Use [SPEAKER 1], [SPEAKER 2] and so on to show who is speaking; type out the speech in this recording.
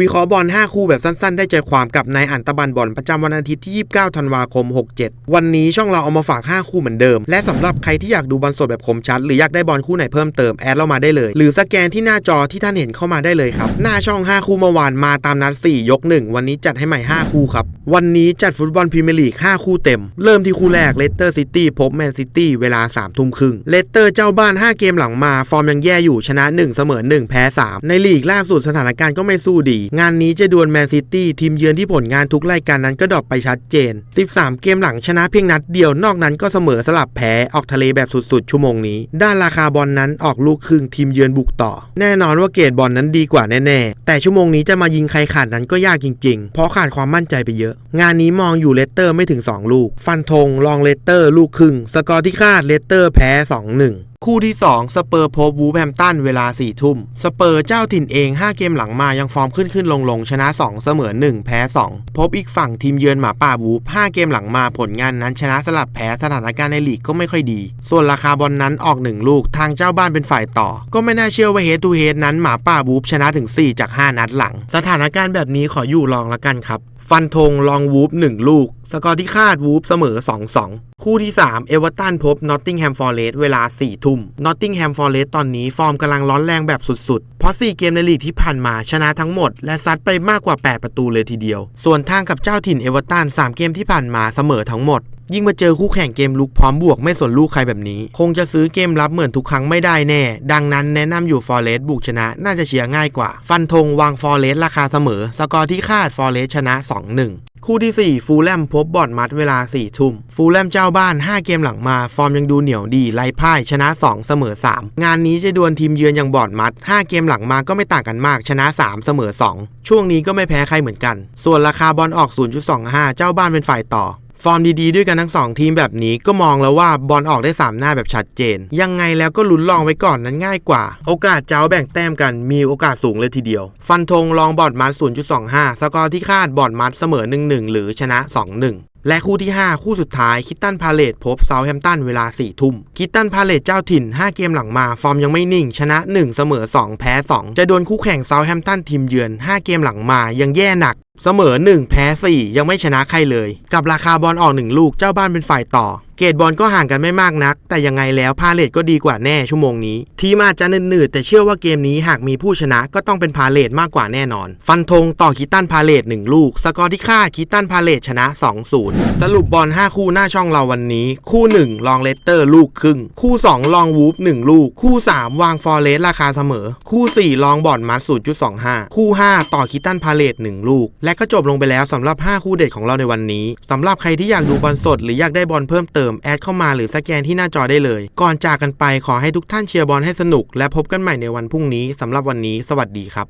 [SPEAKER 1] วิเคราะห์บอล 5 คู่แบบสั้นๆ ได้ใจความกับนายอันตบันบอลประจำวันอาทิตย์ที่ 29 ธันวาคม 67 วันนี้ช่องเราเอามาฝาก 5 คู่เหมือนเดิม และสำหรับใครที่อยากดูบอลสดแบบคมชัด หรืออยากได้บอลคู่ไหนเพิ่มเติมแอดเรามาได้เลย หรือสแกนที่หน้าจอที่ท่านเห็นเข้ามาได้เลยครับ หน้าช่อง 5 คู่เมื่อวานมาตามนัด 4 ยก 1 วันนี้จัดให้ใหม่ 5 คู่ครับ วันนี้จัดฟุตบอลพรีเมียร์ลีก 5 คู่เต็ม เริ่มที่คู่แรกเลสเตอร์ซิตี้พบแมนซิตี้เวลา3ทุ่มครึ่งเลสเตอร์เจ้าบ้าน 5 เกมหลังมา ฟอร์มยังแย่อยู่ชนะ 1 เสมอ 1 แพ้ 3 ในลีกล่าสุดสถานการณ์ก็ไม่สู้ดีงานนี้จะดวลแมนซิตี้ทีมเยือนที่ผลงานทุกรายการนั้นก็ดรอปไปชัดเจน 13 เกมหลังชนะเพียงนัดเดียวนอกนั้นก็เสมอสลับแพ้ออกทะเลแบบสุดๆ ชั่วโมงนี้ ด้านราคาบอลนั้นออกลูกครึ่งทีมเยือนบุกต่อ แน่นอนว่าเกรดบอลนั้นดีกว่าแน่ๆ แต่ชั่วโมงนี้จะมายิงใครขาดนั้นก็ยากจริงๆ เพราะขาดความมั่นใจไปเยอะ งานนี้มองอยู่เลสเตอร์ไม่ถึง 2 ลูก ฟันธงลองเลสเตอร์ ลูกครึ่ง สกอร์ที่คาดเลสเตอร์แพ้ 2-1คู่ที่ 2 สเปอร์พบวูแฮมตันเวลา4ทุ่ม สเปอร์เจ้าถิ่นเอง 5 เกมหลังมายังฟอร์มขึ้นขึ้นลงลงชนะ 2 เสมอ 1 แพ้ 2 พบอีกฝั่งทีมเยือนหมาป่าวูฟ5เกมหลังมาผลงานนั้นชนะสลับแพ้สถานการณ์ในลีกก็ไม่ค่อยดี ส่วนราคาบอลนนั้นออก 1 ลูกทางเจ้าบ้านเป็นฝ่ายต่อ ก็ไม่น่าเชื่อว่าเฮดทูเฮดนั้นหมาป่าวูฟชนะถึง 4 จาก 5 นัดหลัง สถานการณ์แบบนี้ขออยู่ลองละกันครับ ฟันธงลองวูฟ1ลูก สกอร์ที่คาดวูฟเสมอ 2-2 คู่ที่ 3 เอเวอร์ตันพบนอตติงแฮมฟอร์เรสเวลา 4 ทุ่มนอตติงแฮมฟอร์เรสตอนนี้ฟอร์มกำลังร้อนแรงแบบสุดๆ เพราะ 4 เกมในลีกที่ผ่านมาชนะทั้งหมด และซัดไปมากกว่า 8 ประตูเลยทีเดียว ส่วนทางกับเจ้าถิ่นเอเวอร์ตัน3 เกมที่ผ่านมาเสมอทั้งหมด ยิ่งมาเจอคู่แข่งเกมลุกพร้อมบวกไม่สนลูกใครแบบนี้ คงจะซื้อเกมรับเหมือนทุกครั้งไม่ได้แน่ ดังนั้นแนะนำอยู่ฟอร์เรสบุกชนะน่าจะเชียร์ง่ายกว่า ฟันธงวางฟอร์เรสราคาเสมอ สกอร์ที่คาดฟอร์เรสชนะ 2-1คู่ที่ 4 ฟูลแลมพบบอดมัดเวลา 4 ทุ่ม ฟูลแลมเจ้าบ้าน 5 เกมหลังมา ฟอร์มยังดูเหนียวดี ไล่พ่าย ชนะ 2 เสมอ 3 งานนี้จะดวลทีมเยือนอย่างบอร์ดมัด 5 เกมหลังมาก็ไม่ต่างกันมาก ชนะ 3 เสมอ 2 ช่วงนี้ก็ไม่แพ้ใครเหมือนกัน ส่วนราคาบอลออก 0.25 เจ้าบ้านเป็นฝ่ายต่อ ฟอร์มดีๆด้วยกันทั้ง 2 ทีมแบบนี้ก็มองแล้วว่าบอลออกได้ 3 หน้าแบบชัดเจน ยังไงแล้วก็ลุ้นลองไว้ก่อนนั้นง่ายกว่า โอกาสเจ้าแบ่งแต้มกันมีโอกาสสูงเลยทีเดียว ฟันธงลองบอร์ดมัด0.25 สกอร์ที่คาดบอร์ดมัดเสมอ 1-1 หรือชนะ 2-1และคู่ที่ 5 คู่สุดท้ายคิตตันพาเลตพบเซาแฮมตันเวลา 4 ทุ่ม คิตตันพาเลตเจ้าถิ่น 5 เกมหลังมา ฟอร์มยังไม่นิ่ง ชนะ 1 เสมอ 2 แพ้ 2 จะโดนคู่แข่งเซาแฮมตันทีมเยือน 5 เกมหลังมายังแย่หนัก เสมอ 1 แพ้ 4 ยังไม่ชนะใครเลย กับราคาบอลออก 1 ลูกเจ้าบ้านเป็นฝ่ายต่อ เกรดบอลก็ห่างกันไม่มากนัก แต่ยังไงแล้วพาเลตก็ดีกว่าแน่ชั่วโมงนี้ทีมอาจจะหนืดๆแต่เชื่อว่าเกมนี้หากมีผู้ชนะก็ต้องเป็นพาเลตมากกว่าแน่นอน ฟันธงต่อคิตตันพาเลต1ลูก สกอร์ที่ค่าคิตตันพาเลตชนะ 2-0 สรุปบอล 5 คู่หน้าช่องเราวันนี้ คู่ 1 ลองเลสเตอร์ลูกครึ่ง คู่ 2 ลองวูฟ1ลูก คู่ 3 วางฟอร์เรสราคาเสมอ คู่ 4 ลองบอลมัด0.25 คู่ 5 ต่อคิตตันพาเลต1ลูก และก็จบลงไปแล้วสำหรับ 5 คู่เด็ดของเราในวันนี้สำหรับใครที่อยากดูบอลสดหรืออยากได้บอลเพิ่มเติมแอดเข้ามาหรือสแกนที่หน้าจอได้เลย ก่อนจากกันไปขอให้ทุกท่านเชียร์บอลให้สนุก และพบกันใหม่ในวันพรุ่งนี้สำหรับวันนี้ สวัสดีครับ